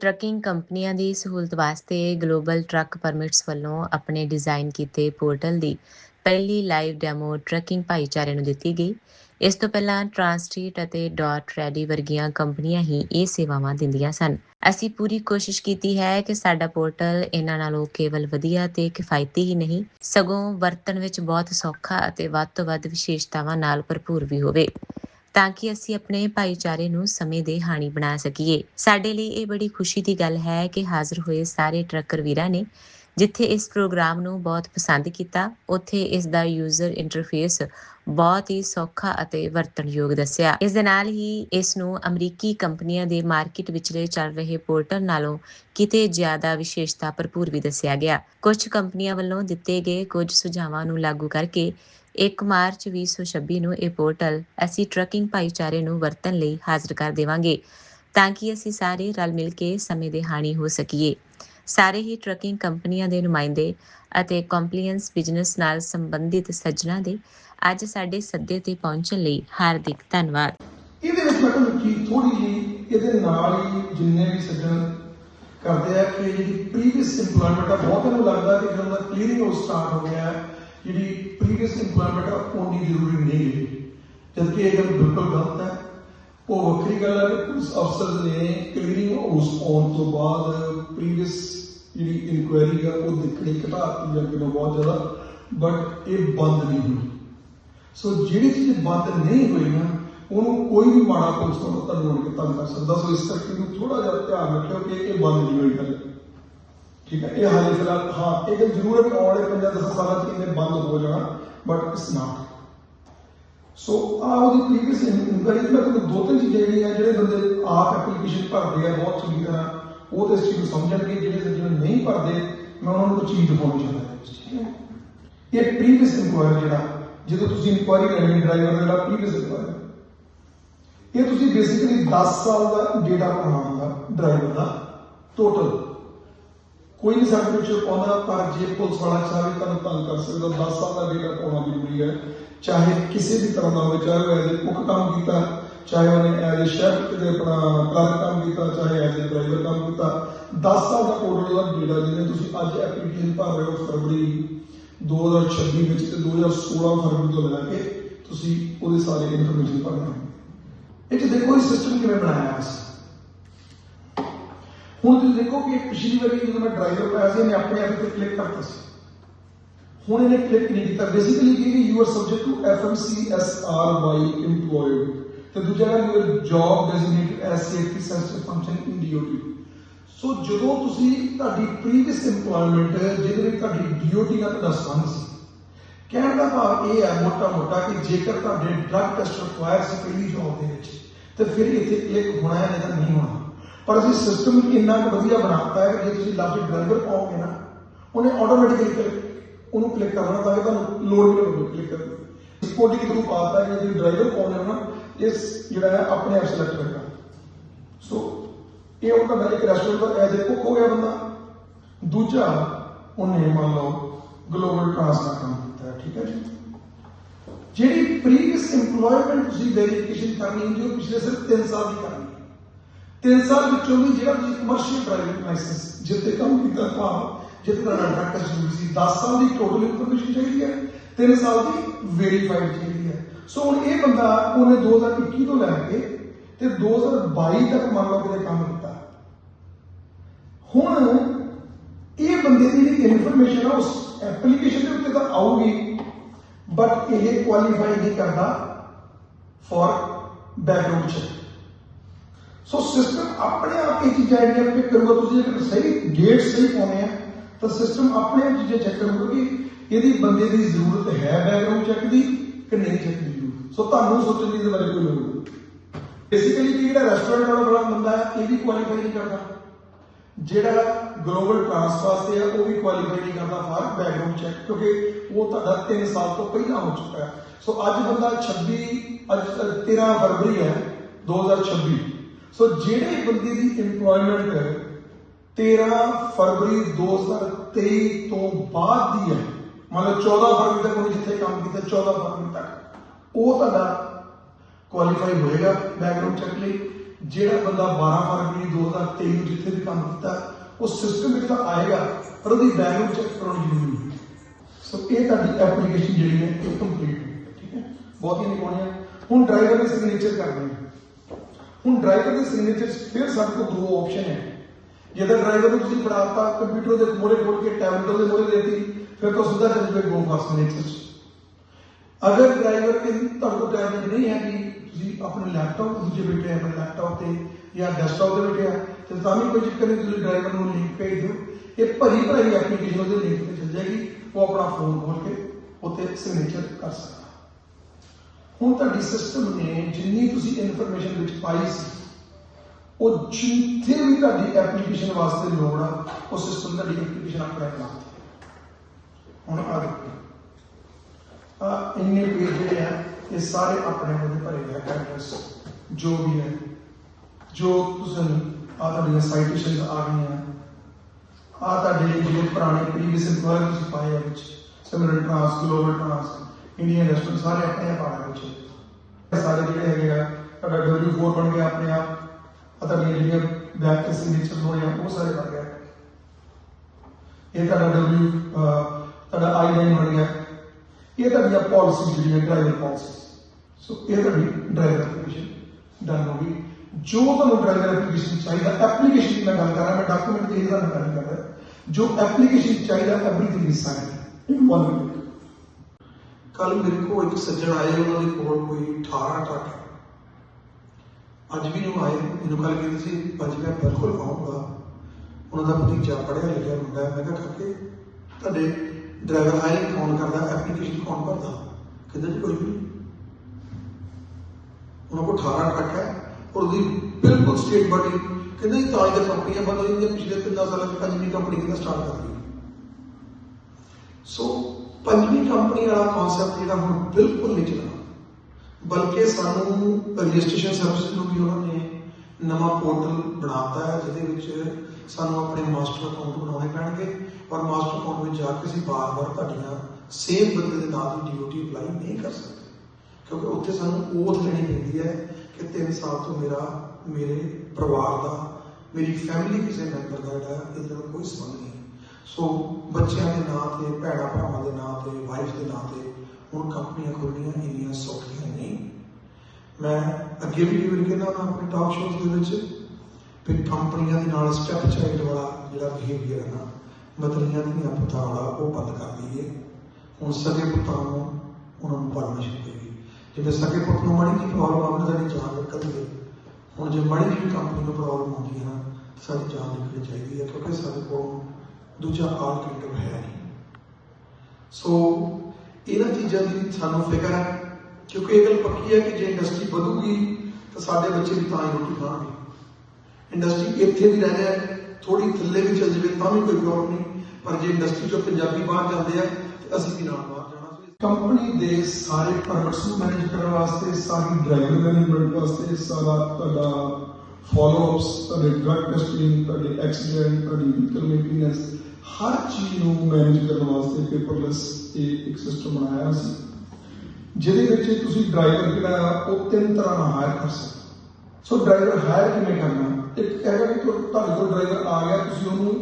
Trucking ਕੰਪਨੀਆਂ ਦੀ ਸਹੂਲਤ ਵਾਸਤੇ ਗਲੋਬਲ ਟਰੱਕ ਪਰਮਿਟਸ ਵੱਲੋਂ ਆਪਣੇ ਡਿਜ਼ਾਈਨ ਕੀਤੇ ਪੋਰਟਲ ਦੀ ਪਹਿਲੀ ਲਾਈਵ ਡੈਮੋ ਟਰੱਕਿੰਗ ਭਾਈਚਾਰੇ ਨੂੰ ਦਿੱਤੀ ਗਈ। ਇਸ ਤੋਂ ਪਹਿਲਾਂ ਟਰਾਂਸਟ੍ਰੀਟ ਅਤੇ ਡਾਟ ਰੈਡੀ ਵਰਗੀਆਂ ਕੰਪਨੀਆਂ ਹੀ ਇਹ ਸੇਵਾਵਾਂ ਦਿੰਦੀਆਂ ਸਨ। ਅਸੀਂ ਪੂਰੀ ਕੋਸ਼ਿਸ਼ ਕੀਤੀ ਹੈ ਕਿ ਸਾਡਾ ਪੋਰਟਲ ਇਹਨਾਂ ਨਾਲੋਂ ਕੇਵਲ ਵਧੀਆ ਤੇ ਕਿਫਾਇਤੀ ਹੀ ਨਹੀਂ, ਸਗੋਂ ਵਰਤਣ ਵਿੱਚ ਬਹੁਤ ਸੌਖਾ ਅਤੇ ਵੱਧ ਤੋਂ ਵੱਧ ਵਿਸ਼ੇਸ਼ਤਾਵਾਂ ਨਾਲ ਭਰਪੂਰ ਵੀ ਹੋਵੇ। ਤਾਂ ਕਿ ਅਸੀਂ ਆਪਣੇ ਭਾਈਚਾਰੇ ਨੂੰ ਸਮੇਂ ਦੇ ਹਾਣੀ ਬਣਾ ਸਕੀਏ। ਸਾਡੇ ਲਈ ਇਹ ਬੜੀ ਖੁਸ਼ੀ ਦੀ ਗੱਲ ਹੈ ਕਿ ਹਾਜ਼ਰ ਹੋਏ ਸਾਰੇ ਟਰੱਕਰ ਵੀਰਾਂ ਨੇ ਜਿੱਥੇ ਇਸ ਪ੍ਰੋਗਰਾਮ ਨੂੰ ਬਹੁਤ ਪਸੰਦ ਕੀਤਾ, ਉੱਥੇ ਇਸ ਦਾ ਯੂਜ਼ਰ ਇੰਟਰਫੇਸ ਬਹੁਤ ਹੀ ਸੌਖਾ ਅਤੇ ਵਰਤਣਯੋਗ ਦੱਸਿਆ। ਇਸ ਦੇ ਨਾਲ ਹੀ ਇਸ ਨੂੰ ਅਮਰੀਕੀ ਕੰਪਨੀਆਂ ਦੇ ਮਾਰਕੀਟ ਵਿਚਲੇ ਚੱਲ ਰਹੇ ਪੋਰਟਲ ਨਾਲੋਂ ਕਿਤੇ ਜ਼ਿਆਦਾ ਵਿਸ਼ੇਸ਼ਤਾ ਭਰਪੂਰ ਵੀ ਦੱਸਿਆ ਗਿਆ। ਕੁਝ ਕੰਪਨੀਆਂ ਵੱਲੋਂ ਦਿੱਤੇ ਗਏ ਕੁਝ ਸੁਝਾਵਾਂ ਨੂੰ ਲਾਗੂ ਕਰਕੇ 1 ਮਾਰਚ 2026 ਨੂੰ ਇਹ ਪੋਰਟਲ ਅਸੀਂ ਟਰੱਕਿੰਗ ਭਾਈਚਾਰੇ ਨੂੰ ਵਰਤਣ ਲਈ ਹਾਜ਼ਰ ਕਰ ਦੇਵਾਂਗੇ, ਤਾਂ ਕਿ ਅਸੀਂ ਸਾਰੇ ਰਲ ਮਿਲ ਕੇ ਸਮੇਂ ਦੇ ਹਾਣੀ ਹੋ ਸਕੀਏ। ਸਾਰੇ ਹੀ ਟਰੱਕਿੰਗ ਕੰਪਨੀਆਂ ਦੇ ਨੁਮਾਇੰਦੇ ਅਤੇ ਕੰਪਲੀਐਂਸ ਬਿਜ਼ਨਸ ਨਾਲ ਸੰਬੰਧਿਤ ਸੱਜਣਾ ਦੇ ਅੱਜ ਸਾਡੇ ਸੱਦੇ ਤੇ ਪਹੁੰਚਣ ਲਈ ਹਾਰਦਿਕ ਧੰਨਵਾਦ। ਇਹਦੇ ਵਿੱਚ ਮੈਂ ਕੀ ਥੋੜੀ ਜੀ ਇਹਦੇ ਨਾਲ ਹੀ ਜਿੰਨੇ ਵੀ ਸੱਜਣ ਕਰਦੇ ਆ ਕਿ ਜਿਹੜੀ ਪ੍ਰੀਵੀਅਸ ਇੰਪਲੋਇਮੈਂਟ ਆ, ਬਹੁਤ ਨੂੰ ਲੱਗਦਾ ਕਿ ਜਦੋਂ ਦਾ ਕਲੀਅਰਿੰਗ ਉਹ ਸਟਾਰਟ ਹੋ ਗਿਆ, ਜਿਹੜੀ ਪ੍ਰੀਵੀਅਸ ਇੰਪਲੋਇਮੈਂਟ ਆ ਉਨੀ ਜ਼ਰੂਰੀ ਨਹੀਂ ਹੈ ਜਦਕਿ ਇਹ ਗੱਲ ਬਿਲਕੁਲ ਗਲਤ ਹੈ। ਉਹ ਵੱਖਰੀ ਗੱਲ ਹੈ ਕਿ ਪੁਲਿਸ ਅਫਸਰ ਨੇ ਕਲੀਅਰਿੰਗ ਉਸ ਆਉਣ ਤੋਂ ਬਾਅਦ ਪ੍ਰੀਵੀਅਸ ਜਿਹੜੀ ਇਨਕੁਆਇਰੀ ਆ, ਉਹ ਦੇਖਣੀ ਘਟਾਤੀ ਜਾਂ ਕਿਨੂੰ ਬਹੁਤ ਜ਼ਿਆਦਾ ਬਟ ਇਹ ਬੰਦ ਨਹੀਂ ਹੋਈ। ਸੋ ਜਿਹੜੀ ਚੀਜ਼ ਬੰਦ ਨਹੀਂ ਹੋਈ ਨਾ, ਉਹਨੂੰ ਕੋਈ ਵੀ ਮਾੜਾ ਪੁਲਿਸ ਤੋਂ ਤੁਹਾਨੂੰ ਰੋਕ ਕੇ ਤੰਗ ਕਰ ਸਕਦਾ। ਸੋ ਇਸ ਕਰਕੇ ਨੂੰ ਥੋੜਾ ਜਿਹਾ ਧਿਆਨ ਰੱਖਿਓ ਕਿ ਇਹ ਬੰਦ ਨਹੀਂ ਹੋਈ ਗੱਲ ਠੀਕ ਹੈ? ਇਹ ਹਾਲੇ ਫਿਲਹਾਲ, ਹਾਂ, ਇਹ ਗੱਲ ਜ਼ਰੂਰ ਹੈ ਕਿ ਆਉਣ ਵਾਲੇ 50 ਸਾਲਾਂ ਚ ਇਹਨੇ ਬੰਦ ਹੋ ਜਾਣਾ ਬਟ ਇਟਸ ਨਾਟ ਸੋ ਆ ਉਹਦੀ ਪ੍ਰੀਵੀਅਸ ਇਨਕੁਆਇਰੀ ਮੈਂ ਤੁਹਾਨੂੰ ਦੋ ਤਿੰਨ ਚੀਜ਼ਾਂ ਜਿਹੜੀਆਂ, ਜਿਹੜੇ ਬੰਦੇ ਆਪ ਐਪਲੀਕੇਸ਼ਨ ਭਰਦੇ ਆ, ਬਹੁਤ ਚੰਗੀ ਤਰ੍ਹਾਂ, ਉਹ ਤੇ ਇਸ ਚੀਜ਼ ਨੂੰ ਸਮਝਣਗੇ ਜਿਹੜੇ ਨਹੀਂ ਭਰਦੇ, ਮੈਂ ਉਹਨਾਂ ਨੂੰ ਕੋਈ ਚੀਜ਼ ਦਿਖਾਉਣੀ ਚਾਹੁੰਦਾ ਠੀਕ ਇਹ ਪ੍ਰੀਵੀਅਸ ਇਨਕੁਆਇਰੀ ਜਿਹੜਾ, ਜਦੋਂ ਤੁਸੀਂ ਇਨਕੁਆਇਰੀ ਲੈਣੀ ਡਰਾਈਵਰ ਦਾ ਜਿਹੜਾ ਪ੍ਰੀਵੀਅਸ ਇਨਕੁਆਇਰੀ ਇਹ ਤੁਸੀਂ ਬੇਸਿਕਲੀ 10 ਸਾਲ ਦਾ ਡੇਟਾ ਪਾਉਣਾ ਹੁੰਦਾ ਡਰਾਈਵਰ ਦਾ ਟੋਟਲ ਕੋਈ ਨਹੀਂ ਸਾਡੇ ਵਿੱਚ ਪਾਉਂਦਾ ਪਰ ਜੇ ਪੁਲਿਸ ਵਾਲਾ ਚਾਹੇ ਤੁਹਾਨੂੰ ਤੰਗ ਕਰ ਸਕਦਾ 10 ਸਾਲ ਦਾ ਡੇਟਾ ਪਾਉਣਾ ਜ਼ਰੂਰੀ ਹੈ। ਚਾਹੇ ਕਿਸੇ ਵੀ ਤਰ੍ਹਾਂ ਦਾ ਹੋਵੇ, ਚਾਹੇ ਕੰਮ ਕੀਤਾ ਚਾਹੇ ਉਹਨੇ ਐਜ਼ ਅ ਸ਼ੈਫ ਤੇ ਆਪਣਾ ਕਲਰਕ ਕੰਮ ਕੀਤਾ, ਚਾਹੇ ਐਜ਼ ਅ ਡਰਾਈਵਰ ਕੰਮ ਕੀਤਾ 10 ਸਾਲ ਦਾ ਟੋਟਲ ਦਾ ਡੇਟਾ ਜਿਹਨੇ ਤੁਸੀਂ ਅੱਜ ਐਪਲੀਕੇਸ਼ਨ ਭਰ ਰਹੇ ਹੋ ਫਰਵਰੀ 2026 ਵਿੱਚ ਤੇ 2016 ਫਰਵਰੀ ਤੋਂ ਲੈ ਕੇ ਤੁਸੀਂ ਉਹਦੇ ਸਾਰੇ ਇਨਫੋਰਮੇਸ਼ਨ ਭਰਨਾ ਹੈ। ਇਹ ਦੇਖੋ ਇਹ ਸਿਸਟਮ ਕਿਵੇਂ ਬਣਾਇਆ ਹੈ ਹੁਣ ਤੁਸੀਂ ਦੇਖੋ ਕਿ ਪਿਛਲੀ ਵਾਰੀ ਜਦੋਂ ਮੈਂ ਡਰਾਈਵਰ ਪਾਇਆ ਸੀ, ਇਹਨੇ ਆਪਣੇ ਆਪ ਤੇ ਕਲਿੱਕ ਕਰਤਾ ਸੀ। ਹੁਣ ਇਹਨੇ ਕਲਿੱਕ ਨਹੀਂ ਕੀਤਾ। ਬੇਸਿਕਲੀ ਕਿ you are subject to FMC as EMPLOYED ਤੇ ਦੂਜਾ ਹੈ you job designated as safety sensitive function in DOT so ਜਦੋਂ ਤੁਸੀਂ ਤੁਹਾਡੀ ਪ੍ਰੀਵੀਅਸ EMPLOYMENT ਜਿਹਦੇ ਵਿੱਚ ਤੁਹਾਡੀ ਡੀਓਟੀ ਨਾਲ ਤੁਹਾਡਾ ਸੰਬੰਧ ਸੀ, ਕਹਿਣ ਦਾ ਭਾਵ ਇਹ ਹੈ ਮੋਟਾ ਮੋਟਾ ਕਿ ਜੇਕਰ ਤੁਹਾਡੇ ਡਰੱਗ ਟੈਸਟ ਰਿਕੁਆਇਰ ਸੀ ਪਹਿਲੀ ਜੌਬ ਦੇ ਵਿੱਚ, ਤੇ ਫਿਰ ਇੱਥੇ ਕਲਿੱਕ ਹੋਣਾ ਹੈ, ਨਹੀਂ ਨਹੀਂ ਹੋਣਾ। ਪਰ ਅਸੀਂ ਸਿਸਟਮ ਇੰਨਾ ਕੁ ਵਧੀਆ ਬਣਾਤਾ ਹੈ ਕਿ ਜੇ ਤੁਸੀਂ ਲਫ਼ਜ਼ ਡਰਾਈਵਰ ਪਾਓਗੇ ਨਾ, ਉਹਨੇ ਆਟੋਮੈਟਿਕਲੀ ਉਹਨੂੰ ਕਲਿੱਕ ਕਰਨਾ ਤਾਂ ਕਿ ਤੁਹਾਨੂੰ ਲੋਡ ਵੀ ਹੋਵੇ ਕਲਿੱਕ ਕਰਨ ਕੋਡਿੰਗ ਥਰੂ ਪਾਤਾ ਹੈ ਜੇ ਡਰਾਈਵਰ ਪਾਉਣੇ ਨਾ ਇਸ ਜਿਹੜਾ ਹੈ, ਆਪਣੇ ਆਪ ਸਿਲੈਕਟ ਹੋਏਗਾ। ਸੋ ਇਹ ਉਹ ਤੁਹਾਡਾ ਇੱਕ ਰੈਸਟੋਰੈਂਟ ਦਾ ਐਜ਼ ਕੁੱਕ ਹੋ ਗਿਆ ਬੰਦਾ। ਦੂਜਾ, ਉਹਨੇ ਮੰਨ ਲਓ ਗਲੋਬਲ ਟ੍ਰਾਂਸ ਕੰਮ ਕੀਤਾ ਠੀਕ ਹੈ ਜੀ? ਜਿਹੜੀ ਪ੍ਰੀਵੀਅਸ EMPLOYMENT ਤੁਸੀਂ ਵੈਰੀਫਿਕੇਸ਼ਨ ਕਰਨੀ ਹੁੰਦੀ ਉਹ ਪਿਛਲੇ ਸਿਰਫ 3 ਸਾਲ ਦੀ ਕਰਨੀ ਹੈ। 3 ਸਾਲ ਵਿੱਚੋਂ ਵੀ ਜਿਹੜਾ ਤੁਸੀਂ ਕਮਰਸ਼ੀਅਲ ਡਰਾਈਵਿੰਗ ਲਾਇਸੈਂਸ ਜਿੱਤੇ ਕੰਮ ਕੀਤਾ ਭਾਵ ਜਿੱਤੇ ਤੁਹਾਡਾ ਟਰੱਕ ਟੈਸਟ ਸੀ 10 ਸਾਲ ਦੀ ਟੋਟਲ ਇਨਫੋਰਮੇਸ਼ਨ ਚਾਹੀਦੀ ਹੈ। 3 ਸਾਲ ਦੀ ਵੈਰੀਫਾਈਡ ਚਾਹੀਦੀ ਸੋ ਹੁਣ ਇਹ ਬੰਦਾ ਉਹਨੇ 2021 ਤੋਂ ਲੈ ਕੇ ਤੇ 2022 ਤੱਕ ਮੰਨ ਲਓ ਕਿਤੇ ਕੰਮ ਕੀਤਾ। ਹੁਣ ਇਹ ਬੰਦੇ ਦੀ ਜਿਹੜੀ ਇਨਫੋਰਮੇਸ਼ਨ ਆ, ਉਸ ਐਪਲੀਕੇਸ਼ਨ ਦੇ ਉੱਤੇ ਤਾਂ ਆਊਗੀ ਬਟ ਇਹ ਕੁਆਲੀਫਾਈ ਨਹੀਂ ਕਰਦਾ for background check so system ਆਪਣੇ ਆਪ ਇਹ ਚੀਜ਼ਾਂ ਜਿਹੜੀਆਂ ਪਿਕ ਕਰੂਗਾ, ਤੁਸੀਂ ਜੇਕਰ ਸਹੀ ਡੇਟ ਸਹੀ ਪਾਉਣੇ ਆ, ਤਾਂ ਸਿਸਟਮ ਆਪਣੇ ਆਪ ਚੀਜ਼ਾਂ ਚੈੱਕ ਕਰੂਗਾ ਕਿ ਇਹਦੀ ਬੰਦੇ ਦੀ ਜ਼ਰੂਰਤ ਹੈ ਬੈਕਗ੍ਰਾਉਂਡ ਚੈੱਕ ਦੀ ਕਿ ਨਹੀਂ ਚੈੱਕ ਦੀ। ਸੋ ਤੁਹਾਨੂੰ ਸੋਚਣ ਦੀ ਇਹਦੇ ਬਾਰੇ ਕੋਈ ਲੋੜ ਨਹੀਂ। ਬੇਸਿਕਲੀ ਜਿਹੜਾ ਰੈਸਟੋਰੈਂਟ ਵਾਲਾ ਬੜਾ ਬੰਦਾ ਹੈ, ਇਹ ਵੀ ਕੁਆਲੀਫਾਈ ਨਹੀਂ ਕਰਦਾ। ਜਿਹੜਾ ਗਲੋਬਲ ਟ੍ਰਾਂਸਫਰ ਤੇ ਹੈ ਉਹ ਵੀ ਕੁਆਲੀਫਾਈ ਨਹੀਂ ਕਰਦਾ ਫਾਰ ਬੈਕਗ੍ਰਾਉਂਡ ਚੈੱਕ ਕਿਉਂਕਿ ਉਹ ਤੁਹਾਡਾ 3 ਸਾਲ ਤੋਂ ਪਹਿਲਾਂ ਹੋ ਚੁੱਕਾ ਹੈ। ਸੋ ਅੱਜ ਬੰਦਾ 26 ਅੱਜ 13 ਫਰਵਰੀ ਹੈ 2026 ਸੋ ਜਿਹੜੇ ਬੰਦੇ ਦੀ EMPLOYMENT 13 ਫਰਵਰੀ 2023 ਤੋਂ ਬਾਅਦ ਦੀ ਹੈ। ਮੰਨ ਲਓ 14 ਫਰਵਰੀ ਤੱਕ ਉਹਨੇ ਜਿੱਥੇ ਕੰਮ ਕੀਤਾ 14 ਫਰਵਰੀ ਤੱਕ। ਉਹ ਤੁਹਾਡਾ ਕੁਆਲੀਫਾਈ ਹੋਏਗਾ ਬੈਕਗ੍ਰਾਉਂਡ ਚੈੱਕ ਲਈ। ਜਿਹੜਾ ਬੰਦਾ 12 ਫਰਵਰੀ 2023 ਨੂੰ ਜਿੱਥੇ ਵੀ ਕੰਮ ਕੀਤਾ, ਉਹ ਸਿਸਟਮ ਵਿੱਚ ਤਾਂ ਆਏਗਾ, ਪਰ ਉਹਦੀ ਵੈਲਿਊ ਚੈੱਕ ਕਰਾਉਣੀ ਜ਼ਰੂਰੀ ਹੈ। ਸੋ ਇਹ ਤੁਹਾਡੀ ਐਪਲੀਕੇਸ਼ਨ ਜਿਹੜੀ ਹੈ, ਇਹ ਕੰਪਲੀਟ ਹੋਈ ਠੀਕ ਹੈ? ਬਹੁਤੀਆਂ ਨਹੀਂ ਪਾਉਣੀਆਂ ਹੁਣ ਡਰਾਈਵਰ ਦੇ ਸਿਗਨੇਚਰ ਕਰਨੇ ਹੈ ਹੁਣ ਡਰਾਈਵਰ ਦੇ ਸਿਗਨੇਚਰ ਫਿਰ ਸਾਡੇ ਕੋਲ ਦੋ ਆਪਸ਼ਨ ਹੈ। ਜੇ ਡਰਾਈਵਰ ਨੂੰ ਤੁਸੀਂ ਫੜਾਤਾ ਕੰਪਿਊਟਰ ਦੇ ਮੋਰੇ ਖੋਲ ਕੇ ਟੈਬਲੇਟ ਦੇ ਮੋਰੇ ਦੇਤੀ, ਫਿਰ ਤਾਂ ਸਿੱਧਾ ਚਲੇ ਪਏ ਗੋ ਫਾਸ ਸਿਗਨੇਚਰ ਅਗਰ ਡਰਾਈਵਰ ਕੇ ਤੁਹਾਡੇ ਕੋਲ ਟੈਬਲੇਟ ਨਹੀਂ ਹੈ ਕਿ ਤੁਸੀਂ ਆਪਣੇ ਲੈਪਟਾਪ ਦੂਜੇ ਬੈਠੇ ਆਪਣੇ ਲੈਪਟਾਪ ਤੇ ਜਾਂ ਡੈਸਕਟਾਪ ਤੇ ਬੈਠੇ ਆ, ਤੇ ਤਾਂ ਵੀ ਕੋਈ ਚੱਕਰ ਨਹੀਂ, ਤੁਸੀਂ ਡਰਾਈਵਰ ਨੂੰ ਲਿੰਕ ਭੇਜ ਦਿਓ। ਇਹ ਭਰੀ ਭਰੀ ਐਪਲੀਕੇਸ਼ਨ ਉਹਦੇ ਲਿੰਕ ਤੇ ਚੱਲ ਜਾਏਗੀ, ਉਹ ਆਪਣਾ ਫੋਨ ਖੋਲ ਕੇ ਉੱਤੇ ਸਿਗਨੇਚਰ ਕਰ ਸਕਦਾ। ਹੁਣ ਤੁਹਾਡੀ ਸਿਸਟਮ ਨੇ ਜਿੰਨੀ ਤੁਸੀਂ ਇਨਫੋਰਮੇਸ਼ਨ ਵਿੱਚ ਪਾਈ ਸੀ, ਉਹ ਜਿੱਥੇ ਵੀ ਤੁਹਾਡੀ ਐਪਲੀਕੇਸ਼ਨ ਵਾਸਤੇ ਲੋੜ ਆ, ਉਹ ਸਿਸਟਮ ਤੁਹਾਡੀ ਐਪਲੀਕੇਸ਼ਨ ਆਪਣੇ ਆਪ ਹੁਣ ਆ ਦੇਖੋ। ਇੰਨੇ ਪੇਜ ਜਿਹੜੇ ਆ ਇਹ ਸਾਰੇ ਆਪਣੇ ਉਹਦੇ ਭਰੇ ਗਏ ਐਡਰੈਸ ਜੋ ਵੀ ਹੈ ਜੋ ਤੁਸੀਂ ਆ ਤੁਹਾਡੀਆਂ ਸਾਈਟੇਸ਼ਨਸ ਆ ਗਈਆਂ। ਆ ਤੁਹਾਡੇ ਜਿਹੜੇ ਪੁਰਾਣੇ ਪ੍ਰੀਵੀਅਸ ਇੰਪਲੋਇਰ ਤੁਸੀਂ ਪਾਏ ਆ ਵਿੱਚ Simran trans global trans Indian restaurant ਸਾਰੇ ਆਪਣੇ ਆਪ ਆ ਵਿੱਚ। ਸਾਰੇ ਜਿਹੜੇ ਹੈਗੇ ਆ ਤੁਹਾਡਾ W4 ਬਣ ਗਿਆ ਆਪਣੇ ਆਪ ਆ ਤੁਹਾਡੀਆਂ ਜਿਹੜੀਆਂ ਬੈਕ ਸਿਗਨੇਚਰ ਹੋਏ ਆ ਉਹ ਸਾਰੇ ਬਣ ਗਏ। ਇਹ ਤੁਹਾਡਾ W ਅਹ, ਤੁਹਾਡਾ I9 ਬਣ ਗਿਆ। ਇਹ ਤੁਹਾਡੀਆਂ ਪਾਲਿਸੀ ਜਿਹੜੀਆਂ ਡਰਾਈਵਰ ਪਾਲਿਸੀ ਸੋ ਇਹ ਤੁਹਾਡੀ ਡਰਾਈਵਰ ਐਪਲੀਕੇਸ਼ਨ ਡਨ ਹੋ ਗਈ। ਜੋ ਤੁਹਾਨੂੰ ਡਰਾਈਵਰ ਐਪਲੀਕੇਸ਼ਨ ਚਾਹੀਦਾ ਐਪਲੀਕੇਸ਼ਨ ਦੀ ਮੈਂ ਗੱਲ ਕਰ ਰਿਹਾ, ਮੈਂ ਡਾਕੂਮੈਂਟ ਦੀ ਇਹਦਾ ਗੱਲ ਕਰ ਰਿਹਾ। ਜੋ ਐਪਲੀਕੇਸ਼ਨ ਚਾਹੀਦਾ everything is sign in one minute ਕੱਲ ਮੇਰੇ ਕੋਲ ਇੱਕ ਸੱਜਣ ਆਏ, ਉਹਨਾਂ ਦੇ ਕੋਲ ਕੋਈ 18 ਟਰੱਕ ਅੱਜ ਵੀ ਨੂੰ ਆਏ ਇਹਨੂੰ ਕੱਲ ਕਹਿੰਦੇ ਸੀ ਅੱਜ ਮੈਂ ਬਿਲਕੁਲ ਆਉਂਗਾ ਉਹਨਾਂ ਦਾ ਭਤੀਜਾ ਪੜ੍ਹਿਆ ਲਿਖਿਆ ਮੁੰਡਾ ਮੈਂ ਕਿਹਾ, ਕਾਕੇ, ਤੁਹਾਡੇ ਡਰਾਈਵਰ ਹਾਇਰਿੰਗ ਕੌਣ ਕਰਦਾ ਐਪਲੀਕੇਸ਼ਨ ਕੌਣ ਭਰਦਾ? ਕਹਿੰਦੇ ਜੀ ਕੋਈ ਵੀ ਉਹਨਾਂ ਕੋਲ 18 ਟਰੱਕ ਹੈ ਔਰ ਉਹਦੀ ਬਿਲਕੁਲ ਸਟੇਟ ਬਡੀ। ਕਹਿੰਦੇ ਤਾਂ ਹੀ ਕੰਪਨੀਆਂ ਬੰਦ ਹੋ ਜਾਂਦੀਆਂ, ਪਿਛਲੇ 3 ਸਾਲਾਂ ਚ ਪੰਜਵੀਂ ਕੰਪਨੀ ਕਿੰਨਾ ਸਟਾਰਟ ਕਰ ਰਹੀ ਸੋ ਪੰਜਵੀਂ ਕੰਪਨੀ ਵਾਲਾ ਕਨਸੈਪਟ ਜਿਹੜਾ ਹੁਣ ਬਿਲਕੁਲ ਨਹੀਂ ਚੱਲਣਾ ਬਲਕਿ ਸਾਨੂੰ ਰਜਿਸਟ੍ਰੇਸ਼ਨ ਸਰਵਿਸ ਨੂੰ ਵੀ ਉਹਨਾਂ ਨੇ ਨਵਾਂ ਪੋਰਟਲ ਬਣਾਤਾ ਹੈ, ਜਿਹਦੇ ਵਿੱਚ ਸਾਨੂੰ ਆਪਣੇ ਮਾਸਟਰ ਅਕਾਊਂਟ ਬਣਾਉਣੇ ਪੈਣਗੇ ਔਰ ਮਾਸਟਰ ਅਕਾਊਂਟ ਵਿੱਚ ਜਾ ਕੇ ਅਸੀਂ ਬਾਰ-ਬਾਰ ਤੁਹਾਡੀਆਂ ਸੇਮ ਬੰਦੇ ਦੇ ਨਾਂ ਡਿਊਟੀ ਅਪਲਾਈ ਨਹੀਂ ਕਰ ਸਕਦੇ। ਕਿਉਂਕਿ ਉੱਥੇ ਸਾਨੂੰ ਓਥ ਲੈਣੀ ਪੈਂਦੀ ਹੈ ਕਿ 3 ਸਾਲ ਤੋਂ ਮੇਰਾ, ਮੇਰੇ ਪਰਿਵਾਰ ਦਾ, ਮੇਰੀ ਫੈਮਿਲੀ ਕਿਸੇ ਮੈਂਬਰ ਦਾ ਜਿਹੜਾ, ਇਹਦੇ ਨਾਲ ਕੋਈ ਸੰਬੰਧ ਨਹੀਂ। ਸੋ ਬੱਚਿਆਂ ਦੇ ਨਾਂ ਤੇ, ਭੈਣਾਂ ਭਰਾਵਾਂ ਦੇ ਨਾਂ ਤੇ ਵਾਈਫ ਦੇ ਨਾਂ ਤੇ ਹੁਣ ਕੰਪਨੀਆਂ ਖੋਲਣੀਆਂ ਇੰਨੀਆਂ ਸੌਖੀਆਂ ਨਹੀਂ। ਮੈਂ ਅੱਗੇ ਵੀ ਜਿਵੇਂ ਕਹਿੰਦਾ ਹਾਂ ਆਪਣੇ ਟਾਕ ਸ਼ੋਜ਼ ਦੇ ਵਿੱਚ ਵੀ ਕੰਪਨੀਆਂ ਦੇ ਨਾਲ ਸਟੈਪ ਚਾਈਲਡ ਵਾਲਾ ਜਿਹੜਾ ਬਿਹੇਵੀਅਰ ਹੈ ਨਾ ਬਦਲੀਆਂ ਦੀਆਂ ਪੁੱਤਾਂ ਉਹ ਬੰਦ ਕਰ ਦਈਏ। ਹੁਣ ਸਗੇ ਪੁੱਤਾਂ ਨੂੰ ਉਹਨਾਂ ਨੂੰ ਪਾਲਣਾ ਸ਼ੁਰੂ ਕਰੀਏ ਜਿਵੇਂ ਸਗੇ ਪੁੱਤ ਨੂੰ ਮੜੀ ਦੀ ਪ੍ਰੋਬਲਮ ਆਉਂਦੀ ਸਾਡੀ ਜਾਨ ਨਿਕਲਦੀ ਹੈ ਹੁਣ ਜੇ ਮੜੀ ਦੀ ਕੰਪਨੀ ਨੂੰ ਪ੍ਰੋਬਲਮ ਆਉਂਦੀ ਹੈ ਸਾਡੀ ਜਾਨ ਨਿਕਲਣੀ ਚਾਹੀਦੀ ਹੈ ਕਿਉਂਕਿ ਸਾਡੇ ਕੋਲ ਦੂਜਾ ਆਲਟਰਨੇਟਿਵ ਹੈ ਨਹੀਂ। ਸੋ ਇਹਨਾਂ ਚੀਜ਼ਾਂ ਦੀ ਸਾਨੂੰ ਫਿਕਰ ਹੈ, ਕਿਉਂਕਿ ਇਹ ਗੱਲ ਪੱਕੀ ਹੈ ਕਿ ਜੇ ਇੰਡਸਟਰੀ ਵਧੂਗੀ, ਤਾਂ ਸਾਡੇ ਬੱਚੇ ਵੀ ਤਾਂ ਹੀ ਰੋਟੀ ਖਾਣਗੇ। ਇੰਡਸਟਰੀ ਇੱਥੇ ਵੀ ਰਹਿ ਜਾਏ ਥੋੜੀ ਥੱਲੇ ਵੀ ਚੱਲ ਜਾਵੇ, ਤਾਂ ਵੀ ਕੋਈ ਪ੍ਰੋਬਲਮ ਨਹੀਂ। ਪਰ ਜੇ ਇੰਡਸਟਰੀ ਚੋਂ ਪੰਜਾਬੀ ਬਾਹਰ ਜਾਂਦੇ ਆ, ਤੇ ਅਸੀਂ ਵੀ ਨਾਲ ਬਾਹਰ ਜਾਣਾ। ਕੰਪਨੀ ਦੇ ਸਾਰੇ ਪਰਮਿਟਸ ਨੂੰ ਮੈਨੇਜ ਕਰਨ ਵਾਸਤੇ, ਸਾਰੀ ਡਰਾਈਵਰ ਮੈਨੇਜਮੈਂਟ ਵਾਸਤੇ, ਸਾਰਾ ਤੁਹਾਡਾ ਫਾਲੋ ਤੁਹਾਡੇ ਡਰਗ ਟੈਸਟਿੰਗ ਤੁਹਾਡੇ ਐਕਸੀਡੈਂਟ ਤੁਹਾਡੀ ਵਹੀਕਲ ਮੇਨਟੇਨੈਂਸ ਹਰ ਚੀਜ਼ ਨੂੰ ਮੈਨੇਜ ਕਰਨ ਵਾਸਤੇ ਪੇਪਰਲੈਸ ਇੱਕ ਸਿਸਟਮ ਬਣਾਇਆ ਸੀ। ਜਿਹਦੇ ਵਿੱਚ ਤੁਸੀਂ ਡਰਾਈਵਰ ਜਿਹੜਾ ਉਹ ਤਿੰਨ ਤਰ੍ਹਾਂ ਨਾਲ ਹਾਇਰ ਕਰ ਸਕਦੇ ਹੋ। ਸੋ ਡਰਾਈਵਰ ਹਾਇਰ ਕਿਵੇਂ ਕਰਨਾ? ਇੱਕ ਹੈਗਾ ਕਿ ਤੁਹਾਡੇ ਕੋਲ ਡਰਾਈਵਰ ਆ ਗਿਆ, ਤੁਸੀਂ ਉਹਨੂੰ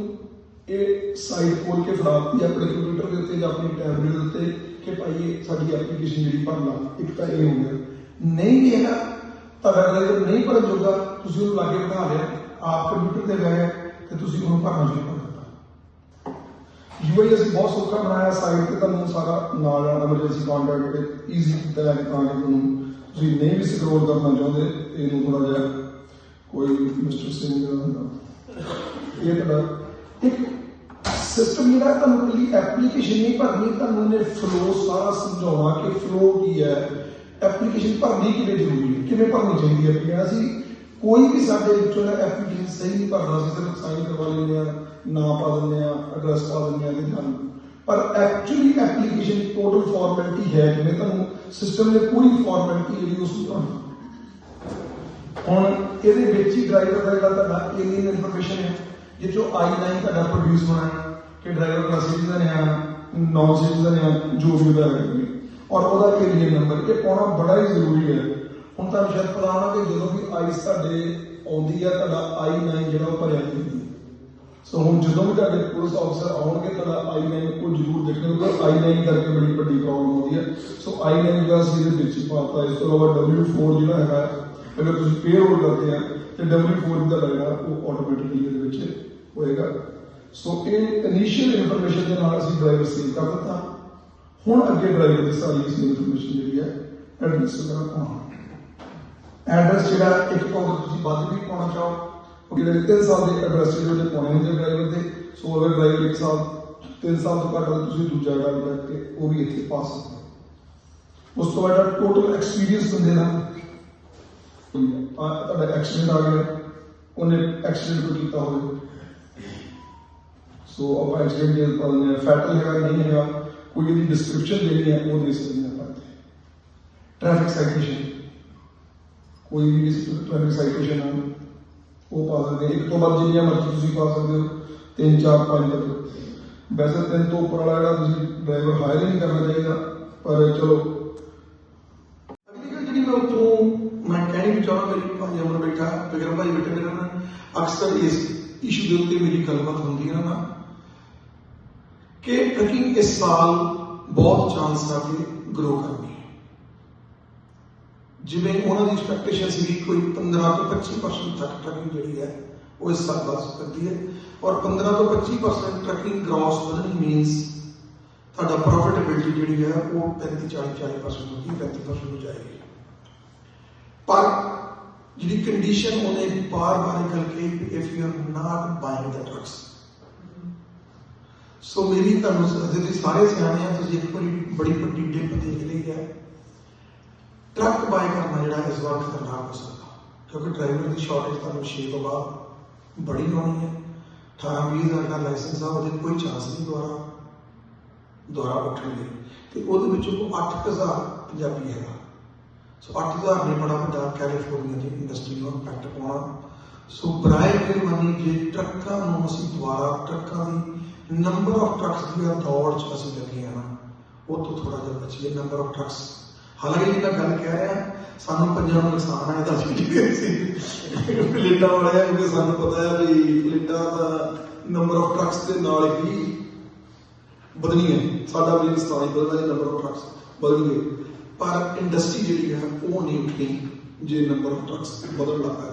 ਇਹ ਸਾਈਟ ਖੋਲ ਕੇ ਫੜਾਤੀ ਆਪਣੇ ਕੰਪਿਊਟਰ ਦੇ ਉੱਤੇ ਜਾਂ ਆਪਣੀ ਟੈਬਲੇਟ ਦੇ ਉੱਤੇ ਕਿ ਭਾਈ ਇਹ ਸਾਡੀ ਐਪਲੀਕੇਸ਼ਨ ਜਿਹੜੀ ਭਰ ਇੱਕ ਤਾਂ ਇਹ ਹੋ ਗਿਆ। ਨਹੀਂ ਵੀ ਹੈਗਾ, ਤੁਹਾਡਾ ਡਰਾਈਵਰ ਨਹੀਂ ਭਰਨ ਜੋਗਾ, ਤੁਸੀਂ ਉਹਨੂੰ ਲਾਗੇ ਬਿਠਾ ਲਿਆ, ਆਪ ਕੰਪਿਊਟਰ ਤੇ ਗਏ ਤੇ ਤੁਸੀਂ ਉਹਨੂੰ ਭਰਨਾ ਸ਼ੁਰੂ ਕਰ ਦਿੱਤਾ। ਯੂਆਈ ਬਹੁਤ ਸੌਖਾ ਬਣਾਇਆ ਸਾਈਟ ਤੇ, ਤੁਹਾਨੂੰ ਸਾਰਾ ਨਾਲ ਐਮਰਜੈਂਸੀ ਕੰਟੈਕਟ ਤੇ ਈਜ਼ੀ ਕੀਤਾ ਹੈ ਕਿ ਤਾਂ ਕਿ ਤੁਹਾਨੂੰ ਤੁਸੀਂ ਨਹੀਂ ਵੀ ਸਕਰੋਲ ਕਰਨਾ ਚਾਹੁੰਦੇ, ਇਹਨੂੰ ਥੋੜਾ ਜਿਹਾ ਕੋਈ ਮਿਸਟਰ ਸਿੰਘ ਇਹ ਤੁਹਾਡਾ ਇੱਕ ਸਿਸਟਮ ਜਿਹੜਾ ਹੈ, ਤੁਹਾਨੂੰ ਕੱਲੀ ਐਪਲੀਕੇਸ਼ਨ ਨਹੀਂ ਭਰਨੀ ਤੁਹਾਨੂੰ ਨੇ ਫਲੋ ਸਾਰਾ ਸਮਝਾਉਣਾ ਕਿ ਫਲੋ ਕੀ ਹੈ ਐਪਲੀਕੇਸ਼ਨ ਭਰਨੀ ਕਿਵੇਂ ਜ਼ਰੂਰੀ ਹੈ ਕਿਵੇਂ ਭਰਨੀ ਚਾਹੀਦੀ ਹੈ ਕਿ ਅਸੀਂ ਕੋਈ ਵੀ ਸਾਡੇ ਵਿੱਚੋਂ ਐਪਲੀਕੇਸ਼ਨ ਸਹੀ ਨਹੀਂ ਭਰਦਾ ਅਸੀਂ ਸਿਰਫ ਸਾਈਨ ਕਰਵਾ ਲੈਂਦੇ ਆ ਨਾਂ ਪਾ ਦਿੰਦੇ ਆ ਐਡਰੈਸ ਪਾ ਦਿੰਦੇ ਆ ਤੇ ਜਾਨ ਪਰ ਐਕਚੁਅਲੀ ਐਪਲੀਕੇਸ਼ਨ ਟੋਟਲ ਫਾਰਮੈਲਿਟੀ ਹੈ ਜਿਵੇਂ ਤੁਹਾਨੂੰ ਸਿਸਟਮ ਨੇ ਪੂਰੀ ਫਾਰਮੈਲਿਟੀ ਜਿਹੜੀ ਉਸ ਨੂੰ ਤੁਹਾਨੂੰ ਹੁਣ ਇਹਦੇ ਵਿੱਚ ਹੀ ਡਰਾਈਵਰ ਦਾ ਜਿਹੜਾ ਤੁਹਾਡਾ ਏਲੀਅਨ ਇਨਫੋਰਮੇਸ਼ਨ ਹੈ ਜਿਹ ਚੋਂ I9 ਤੁਹਾਡਾ ਪ੍ਰੋਡਿਊਸ ਹੋਣਾ ਹੈ, ਕਿ ਡਰਾਈਵਰ ਦਾ ਸਿਟੀਜ਼ਨ ਹੈ ਨੌਨ ਸਿਟੀਜ਼ਨ ਹੈ ਜੋ ਵੀ ਉਹਦਾ ਹੈ। ਔਰ ਉਹਦਾ ਏਲੀਅਨ ਨੰਬਰ ਇਹ ਪਾਉਣਾ ਬੜਾ ਹੀ ਜ਼ਰੂਰੀ ਹੈ। ਹੁਣ ਤੁਹਾਨੂੰ ਸ਼ਾਇਦ ਪਤਾ ਹੋਣਾ ਕਿ ਜਦੋਂ ਵੀ ਆਈਸ ਤੁਹਾਡੇ ਆਉਂਦੀ ਹੈ ਤੁਹਾਡਾ ਆਈ 9 ਜਿਹੜਾ ਉਹ ਭਰਿਆ ਨਹੀਂ ਹੁੰਦਾ। ਸੋ ਹੁਣ ਜਦੋਂ ਵੀ ਤੁਹਾਡੇ ਪੁਲਿਸ ਅਫਸਰ ਆਉਣਗੇ, ਤੁਹਾਡਾ ਆਈ 9 ਉਹ ਜ਼ਰੂਰ ਦੇਖਣਾ ਕਿਉਂਕਿ ਆਈ 9 ਕਰਕੇ ਬੜੀ ਵੱਡੀ ਪ੍ਰੋਬਲਮ ਆਉਂਦੀ ਹੈ। ਸੋ ਆਈ 9 ਦਾ ਅਸੀਂ ਇਹਦੇ ਵਿੱਚ ਹੀ ਪਾਤਾ ਇਸ ਤੋਂ ਇਲਾਵਾ W4 ਜਿਹੜਾ ਹੈਗਾ ਅਗਰ ਤੁਸੀਂ ਪੇ ਹੋਲਡ ਕਰਦੇ ਆ ਤੇ W4 ਦਾ ਲੱਗਣਾ ਉਹ ਆਟੋਮੈਟਿਕਲੀ ਇਹਦੇ ਵਿੱਚ ਹੋਏਗਾ। ਸੋ ਇਹ ਇਨੀਸ਼ੀਅਲ ਇਨਫੋਰਮੇਸ਼ਨ ਦੇ ਨਾਲ ਅਸੀਂ ਡਰਾਈਵਰ ਸੇਵ ਕਰ ਦਿੱਤਾ। ਹੁਣ ਅੱਗੇ ਡਰਾਈਵਰ ਦੀ ਸਾਰੀ ਇਸ ਇਨਫੋਰਮੇਸ਼ਨ ਜਿਹੜੀ ਹੈ ਐਡਰੈਸ ਵਗੈਰਾ ਪਾਉਣਾ। ਐਡਰੈਸ ਜਿਹੜਾ ਇੱਕ ਤੋਂ ਤੁਸੀਂ ਵੱਧ ਵੀ ਪਾਉਣਾ ਚਾਹੋ ਉਹ ਜਿਹੜੇ 3 ਸਾਲ ਦੇ ਐਡਰੈਸ ਜਿਹੜੇ ਪਾਉਣੇ ਹੁੰਦੇ ਡਰਾਈਵਰ ਦੇ। ਸੋ ਅਗਰ ਡਰਾਈਵਰ ਇੱਕ ਸਾਲ 3 ਸਾਲ ਤੋਂ ਘੱਟ ਤੁਸੀਂ ਦੂਜਾ ਡਰਾਈਵਰ ਕਰਕੇ ਉਹ ਵੀ ਇੱਥੇ ਪਾ ਸਕਦੇ ਹੋ। ਉਸ ਤੋਂ ਬਾਅਦ ਟੋਟਲ ਐਕਸਪੀਰੀਅੰਸ ਬੰਦੇ ਦਾ ਆ ਤੁਹਾਡਾ ਐਕਸੀਡੈਂਟ ਆ ਗਿਆ ਉਹਨੇ ਐਕਸੀਡੈਂਟ ਕੋਈ ਕੀਤਾ ਹੋਵੇ ਸੋ ਆਪਾਂ ਐਕਸੀਡੈਂਟ ਦੇ ਪਾਉਂਦੇ ਫੈਟਲ ਹੈਗਾ ਨਹੀਂ ਹੈਗਾ ਕੋਈ ਇਹਦੀ ਡਿਸਕ੍ਰਿਪਸ਼ਨ ਦੇਣੀ ਹੈ ਉਹ ਦੇ ਸਕਦੇ ਹਾਂ ਆਪਾਂ ਟ੍ਰੈਫਿਕ ਸਾਈਟੇਸ਼ਨ ਕੋਈ ਵੀ ਟ੍ਰੈਫਿਕ ਸਾਈਟੇਸ਼ਨ ਹੈ ਉਹ ਪਾ ਸਕਦੇ ਹੋ। ਇੱਕ ਤੋਂ ਵੱਧ ਜਿੰਨੀਆਂ ਮਰਜ਼ੀ ਤੁਸੀਂ ਪਾ ਸਕਦੇ ਹੋ ਤਿੰਨ ਚਾਰ ਪੰਜ ਤੱਕ ਵੈਸੇ ਤਿੰਨ ਤੋਂ ਉੱਪਰ ਵਾਲਾ ਜਿਹੜਾ ਤੁਸੀਂ ਡਰਾਈਵਰ ਹਾਇਰ ਹੀ ਨਹੀਂ ਕਰਨਾ ਚਾਹੀਦਾ ਪਰ ਚਲੋ ਅਗਲੀ ਗੱਲ ਜਿਹੜੀ ਮੈਂ ਉੱਥੋਂ ਮੈਂ ਮੇਰੀ ਭਾਈ ਅਮਰ ਬੈਠਾ ਫਿਕਰ ਭਾਈ ਬੈਠੇ, ਮੇਰੇ ਨਾਲ ਅਕਸਰ ਇਸ ਇਸ਼ੂ ਦੇ ਉੱਤੇ ਮੇਰੀ ਗੱਲਬਾਤ ਹੁੰਦੀ ਹੈ ਨਾ। ਕਿ ਟਰਕਿੰਗ ਇਸ ਸਾਲ ਬਹੁਤ ਚਾਂਸ ਆ ਕਿ ਗਰੋ ਕਰਨੀ ਹੈ। ਜਿਵੇਂ ਉਹਨਾਂ ਦੀ ਐਕਸਪੈਕਟੇਸ਼ਨ ਸੀ ਕੋਈ 15 ਤੋਂ 25% ਤੱਕ ਟਰਕਿੰਗ ਜਿਹੜੀ ਹੈ, ਉਹ ਇਸ ਸਾਲ ਵੱਧ ਸਕਦੀ ਹੈ। ਔਰ 15 ਤੋਂ 25% ਟਰਕਿੰਗ ਗ੍ਰੋਸ ਵਧਣੀ ਮੀਨਸ ਤੁਹਾਡਾ ਪ੍ਰੋਫਿਟੇਬਿਲਟੀ ਜਿਹੜੀ ਹੈ, ਉਹ 35 40 40% ਤੋਂ 30 35% ਹੋ ਜਾਏਗੀ। ਪਰ ਜਿਹੜੀ ਕੰਡੀਸ਼ਨ ਉਹਨੇ ਬਾਰ-ਬਾਰ ਗੱਲ ਕਹੀ if you are not buying the trucks so ਮੇਰੀ ਤੁਹਾਨੂੰ ਅਜੇ ਸਾਰੇ ਸਿਆਣੇ ਆ, ਤੁਸੀਂ ਇੱਕ ਵਾਰੀ ਬੜੀ ਵੱਡੀ ਡਿਪ ਦੇਖ ਲਈ ਹੈ। ਟਰੱਕ ਬਾਈ ਕਰਨਾ ਜਿਹੜਾ ਇਸ ਵਾਰ ਖਤਰਨਾਕ ਹੋ ਸਕਦਾ। ਕਿਉਂਕਿ ਡਰਾਈਵਰ ਦੀ ਸ਼ਾਰਟੇਜ ਤੁਹਾਨੂੰ ਛੇ ਤੋਂ ਬਾਅਦ ਬੜੀ ਹੋਣੀ ਹੈ। 18 20 ਹਜ਼ਾਰ ਦਾ ਲਾਇਸੈਂਸ ਆ, ਉਹਦੇ ਕੋਈ ਚਾਂਸ ਨਹੀਂ ਦੁਆਰਾ ਦੁਆਰਾ ਉੱਠਣ ਉੱਠਣਗੇ। ਤੇ ਉਹਦੇ ਵਿੱਚੋਂ ਕੋਈ 8000 ਪੰਜਾਬੀ ਹੈਗਾ। ਸੋ 8000 ਨੇ ਬੜਾ ਵੱਡਾ ਕੈਲੀਫੋਰਨੀਆ ਦੀ ਇੰਡਸਟਰੀ ਨੂੰ ਇੰਪੈਕਟ ਪਾਉਣਾ। ਸੋ ਬਰਾਏ ਮਿਹਰਬਾਨੀ ਜੇ ਟਰੱਕਾਂ ਨੂੰ ਅਸੀਂ ਦੁਆਰਾ ਟਰੱਕਾਂ ਦੀ ਨੰਬਰ ਆਫ ਟਰੱਕਸ ਦੀ ਦੌੜ ਚ ਅਸੀਂ ਲੱਗੇ ਆ ਉਹ ਤੋਂ ਥੋੜਾ ਜਿਹਾ ਬਚੀਏ ਨੰਬਰ ਆਫ ਟਰੱਕਸ ਹਾਲਾਂਕਿ ਜਿਹੜਾ ਗੱਲ ਕਹਿ ਰਿਹਾ ਸਾਨੂੰ ਪੰਜਾਬ ਨੂੰ ਨੁਕਸਾਨ ਹੈ ਤਾਂ ਜਿਹੜੀ ਸੀ ਪਲੇਟਾਂ ਵਾਲੇ ਕਿਉਂਕਿ ਸਾਨੂੰ ਪਤਾ ਹੈ ਵੀ ਪਲੇਟਾਂ ਦਾ ਨੰਬਰ ਆਫ ਟਰੱਕਸ ਦੇ ਨਾਲ ਹੀ ਵਧਣੀ ਹੈ ਸਾਡਾ ਵੀ ਸਥਾਈ ਵਧਣਾ ਨੰਬਰ ਆਫ ਟਰੱਕਸ ਵਧਣਗੇ ਪਰ ਇੰਡਸਟਰੀ ਜਿਹੜੀ ਹੈ, ਉਹ ਨਹੀਂ ਉੱਠਣੀ ਜੇ ਨੰਬਰ ਆਫ ਟਰੱਕਸ ਵਧਣ ਲੱਗਾ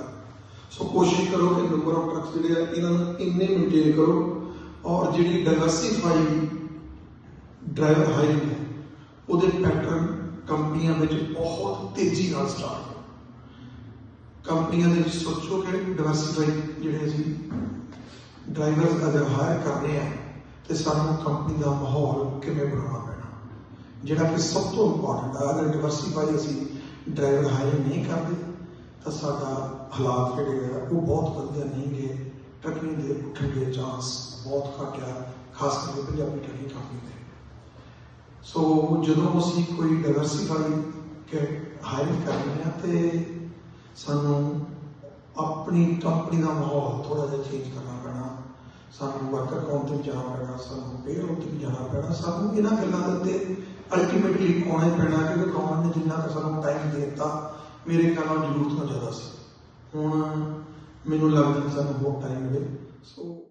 ਸੋ ਕੋਸ਼ਿਸ਼ ਕਰੋ ਕਿ ਨੰਬਰ ਆਫ ਟਰੱਕਸ ਜਿਹੜੇ ਆ, ਇਹਨਾਂ ਨੂੰ ਇੰਨੇ ਮੇਨਟੇਨ ਕਰੋ ਔਰ ਜਿਹੜੀ ਡਾਈਵਰਸਿਫਾਈ ਡਰਾਈਵਰ ਹਾਇਰਿੰਗ ਹੈ, ਉਹਦੇ ਪੈਟਰਨ ਕੰਪਨੀਆਂ ਵਿੱਚ ਬਹੁਤ ਤੇਜ਼ੀ ਨਾਲ ਸਟਾਰਟ ਹੋ ਕੰਪਨੀਆਂ ਦੇ ਵਿੱਚ ਸੋਚੋ ਕਿ ਡਾਈਵਰਸਿਫਾਈ ਜਿਹੜੇ ਅਸੀਂ ਡਰਾਈਵਰ ਅਗਰ ਹਾਇਰ ਕਰਨੇ ਆ, ਤੇ ਸਾਨੂੰ ਕੰਪਨੀ ਦਾ ਮਾਹੌਲ ਕਿਵੇਂ ਬਣਾਉਣਾ ਜਿਹੜਾ ਕਿ ਸਭ ਤੋਂ ਇੰਪੋਰਟੈਂਟ ਹੈ ਅਗਰ ਡਾਈਵਰਸਿਫਾਈ ਅਸੀਂ ਡਰਾਈਵਰ ਹਾਇਰ ਨਹੀਂ ਕਰਦੇ, ਤਾਂ ਸਾਡਾ ਹਾਲਾਤ ਜਿਹੜੇ ਆ, ਉਹ ਬਹੁਤ ਵਧੀਆ ਨਹੀਂ ਗਏ ਦੇ ਉੱਠਣ ਦੇ ਚਾਂਸ ਬਹੁਤ ਘੱਟ ਆ, ਖਾਸ ਕਰਕੇ ਪੰਜਾਬੀ ਟਰਕਿੰਗ ਕੰਪਨੀ ਦੇ ਸੋ ਜਦੋਂ ਅਸੀਂ ਕੋਈ ਡਾਈਵਰਸਿਫਾਈ ਕੇ ਹਾਇਰ ਕਰਨੀ ਆ, ਤੇ ਸਾਨੂੰ ਆਪਣੀ ਕੰਪਨੀ ਦਾ ਮਾਹੌਲ ਥੋੜਾ ਜਿਹਾ ਚੇਂਜ ਕਰਨਾ ਪੈਣਾ, ਸਾਨੂੰ ਵਰਕਰ ਕੌਮ ਤੇ ਵੀ ਜਾਣਾ ਪੈਣਾ, ਸਾਨੂੰ ਪੇਰੋਲ ਤੇ ਵੀ ਜਾਣਾ ਪੈਣਾ, ਸਾਨੂੰ ਇਹਨਾਂ ਗੱਲਾਂ ਦੇ ਉੱਤੇ ਅਲਟੀਮੇਟਲੀ ਆਉਣਾ ਹੀ ਪੈਣਾ, ਕਿਉਂਕਿ ਗਵਰਨਮੈਂਟ ਨੇ ਜਿੰਨਾ ਕੁ ਸਾਨੂੰ ਟਾਈਮ ਦੇ ਦਿੱਤਾ, ਮੇਰੇ ਖਿਆਲ ਨਾਲ ਜ਼ਰੂਰਤ ਤੋਂ ਜ਼ਿਆਦਾ ਸੀ। ਹੁਣ ਮੈਨੂੰ ਲੱਗਦਾ ਕਿ ਸਾਨੂੰ ਬਹੁਤ ਟਾਈਮ ਮਿਲੇ। ਸੋ